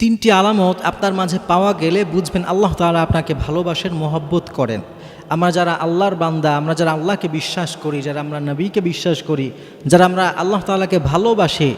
তিনটি আলামত আপনার মাঝে পাওয়া গেলে বুঝবেন আল্লাহ তালা আপনাকে ভালোবাসেন, মহব্বত করেন। আমরা যারা আল্লাহর বান্দা, আমরা যারা আল্লাহকে বিশ্বাস করি, যারা আমরা নবীকে বিশ্বাস করি, যারা আমরা আল্লাহ তালাকে ভালোবাসি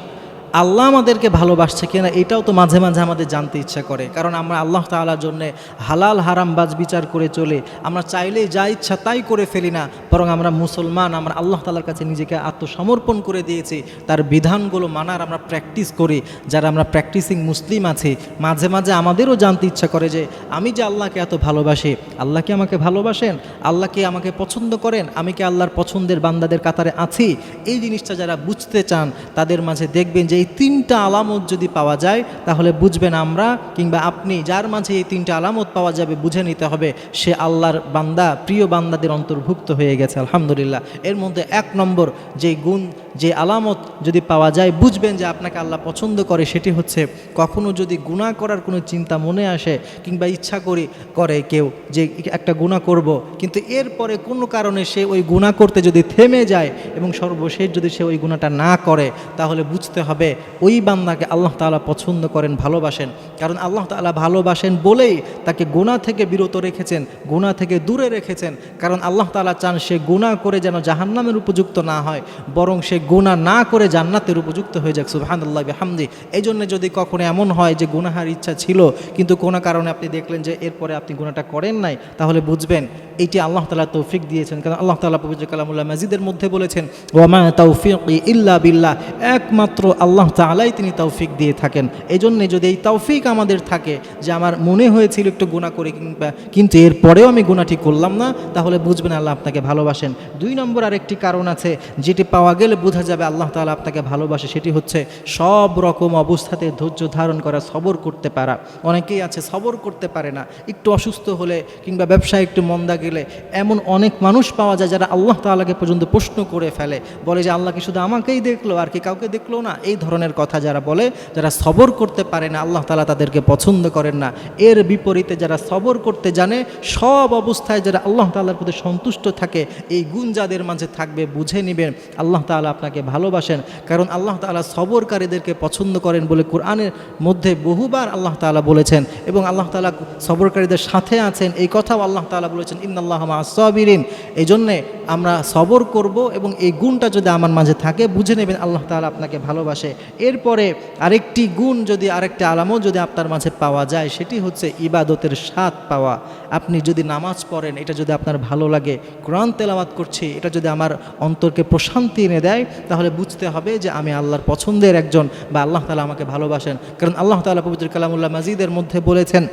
আল্লাহ আমাদেরকে ভালোবাসছে কিনা এটাও তো মাঝে মাঝে আমাদের জানতে ইচ্ছা করে। কারণ আমরা আল্লাহ তাআলার জন্যে হালাল হারাম বাজ বিচার করে চলে। আমরা চাইলেই যা ইচ্ছা তাই করে ফেলি না। বরং আমরা মুসলমান, আমরা আল্লাহ তাআলার কাছে নিজেকে আত্মসমর্পণ করে দিয়েছি। তার বিধানগুলো মানার আমরা প্র্যাকটিস করি। যারা আমরা প্র্যাকটিসিং মুসলিম আছি, মাঝে মাঝে আমাদেরও জানতে ইচ্ছা করে যে, আমি যে আল্লাহকে এত ভালোবাসি, আল্লাহ কি আমাকে ভালোবাসেন? আল্লাহ কি আমাকে পছন্দ করেন? আমি কি আল্লাহর পছন্দের বান্দাদের কাতারে আছি? এই জিনিসটা যারা বুঝতে চান, তাদের মাঝে দেখবেন যে এই তিনটা আলামত যদি পাওয়া যায়, তাহলে বুঝবেন আমরা, কিংবা আপনি যার মাঝে এই তিনটা আলামত পাওয়া যাবে, বুঝে নিতে হবে, সে আল্লাহর বান্দা, প্রিয় বান্দাদের অন্তর্ভুক্ত হয়ে গেছে, আলহামদুলিল্লাহ। এর মধ্যে এক নম্বর যে গুণ, যে আলামত যদি পাওয়া যায়, বুঝবেন যে আপনাকে আল্লাহ পছন্দ করে, সেটি হচ্ছে কখনো যদি গুণা করার কোনো চিন্তা মনে আসে, কিংবা ইচ্ছা করি, করে কেউ যে একটা গুণা করব, কিন্তু এরপরে কোনো কারণে সে ওই গুণা করতে যদি থেমে যায়, এবং সর্বশেষ যদি সে ওই গুণাটা না করে, তাহলে বুঝতে হবে ওই বান্দাকে আল্লাহ তাআলা পছন্দ করেন, ভালোবাসেন। কারণ আল্লাহ তাআলা ভালোবাসেন বলেই তাকে গুণা থেকে বিরত রেখেছেন গুণা থেকে দূরে রেখেছেন। কারণ আল্লাহ তাআলা চান সে গুণা করে যেন জাহান্নামের উপযুক্ত না হয়, বরং সে গুণা না করে জান্নাতের উপযুক্ত হয়ে যাক। সুবহানাল্লাহ, বিহামদি। এই জন্য যদি কখনো এমন হয় যে গুনাহার ইচ্ছা ছিল, কিন্তু কোনো কারণে আপনি দেখলেন যে এরপরে আপনি গুণাটা করেন নাই, তাহলে বুঝবেন এইটি আল্লাহ তালা তৌফিক দিয়েছেন। কারণ আল্লাহ তাআলা পবিত্র কালামুল্লাহ মাজিদের মধ্যে বলেছেন ওয়ামা তৌফিক ইল্লা বিল্লাহ। একমাত্র আল্লাহ তাআলাই তিনি তৌফিক দিয়ে থাকেন। এই জন্যে যদি এই তৌফিক আমাদের থাকে যে আমার মনে হয়েছিল একটু গুণা করে কিংবা কিন্তু এরপরেও আমি গুণাটি করলাম না, তাহলে বুঝবেন আল্লাহ আপনাকে ভালোবাসেন। দুই নম্বর আরেকটি কারণ আছে, যেটি পাওয়া গেলে বোঝা যাবে আল্লাহ তাআলা আপনাকে ভালোবাসে, সেটি হচ্ছে সব রকম অবস্থাতে ধৈর্য ধারণ করা, সবর করতে পারা। অনেকেই আছে সবর করতে পারে না, একটু অসুস্থ হলে কিংবা ব্যবসায় একটু মন্দা গেলে এমন অনেক মানুষ পাওয়া যায় যারা আল্লাহ তাআলাকে পর্যন্ত প্রশ্ন করে ফেলে, বলে যে আল্লাহ কি শুধু আমাকেই দেখল, আর কি কাউকে দেখল না? এই ধরনের কথা যারা বলে, যারা সবর করতে পারে না, আল্লাহ তালা তাদেরকে পছন্দ করেন না। এর বিপরীতে যারা সবর করতে জানে, সব অবস্থায় যারা আল্লাহ তাআলার প্রতি সন্তুষ্ট থাকে, এই গুণ যাদের মাঝে থাকবে, বুঝে নেবেন, আল্লাহ তাআলা আপনাকে ভালোবাসেন। কারণ আল্লাহ তাআলা সবরকারীদেরকে পছন্দ করেন বলে কোরআনের মধ্যে বহুবার আল্লাহ তাআলা বলেছেন এবং আল্লাহ তালা সবরকারীদের সাথে আছেন। এই কথাও আল্লাহ তালা বলেছেন, ইন্নাল্লাহ মাসাবিরিন এই জন্যে আমরা সবর করব এবং এই গুণটা যদি আমার মাঝে থাকে, বুঝে নেবেন আল্লাহ তাআলা আপনাকে ভালোবাসে। এরপরে আরেকটি গুণ যদি, আরেকটি আলামও যদি আপনার মাঝে পাওয়া যায়, সেটি হচ্ছে ইবাদতের স্বাদ পাওয়া। আপনি যদি নামাজ পড়েন, এটা যদি আপনার ভালো লাগে, কোরআন তেলাওয়াত করছি, এটা যদি আমার অন্তরকে প্রশান্তি এনে দেয়, তাহলে বুঝতে হবে যে আমি আল্লাহর পছন্দের একজন বা আল্লাহ তালা আমাকে ভালোবাসেন। কারণ আল্লাহ তালা পবিত্র কালামুল্লাহ মাজিদের মধ্যে বলেছেন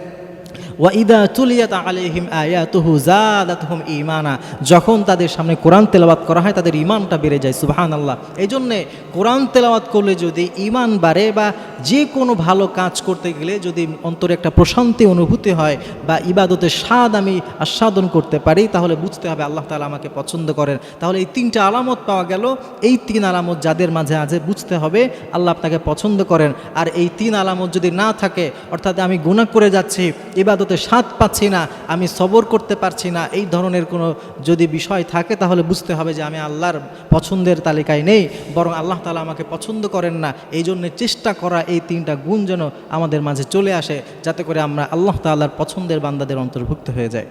ওয়াইদা তুলিয়াত আলাইহিম আয়াতুহু জাদাতহুম ঈমানা। যখন তাদের সামনে কোরআন তেলাওয়াত করা হয়, তাদের ইমানটা বেড়ে যায়, সুবহানাল্লাহ। এই জন্যে কোরআন তেলাওয়াত করলে যদি ঈমান বাড়ে বা যে কোনো ভালো কাজ করতে গেলে যদি অন্তরে একটা প্রশান্তি অনুভূতি হয় বা ইবাদতের স্বাদ আমি আস্বাদন করতে পারি, তাহলে বুঝতে হবে আল্লাহ তালা আমাকে পছন্দ করেন। তাহলে এই তিনটা আলামত পাওয়া গেল। এই তিন আলামত যাদের মাঝে আছে, বুঝতে হবে আল্লাহ আপনাকে পছন্দ করেন। আর এই তিন আলামত যদি না থাকে, অর্থাৎ আমি গুণা করে যাচ্ছি, ইবাদতে স্বাদ পাচ্ছি না, আমি সবর করতে পারছি না, এই ধরনের কোনো যদি বিষয় থাকে তাহলে বুঝতে হবে যে আমি আল্লাহর পছন্দের তালিকায় নেই, বরং আল্লাহ তালা আমাকে পছন্দ করেন না এই জন্য চেষ্টা করা এই তিনটা গুণ যেন আমাদের মাঝে চলে আসে, যাতে করে আমরা আল্লাহ তাল্লাহর পছন্দের বান্দাদের অন্তর্ভুক্ত হয়ে যায়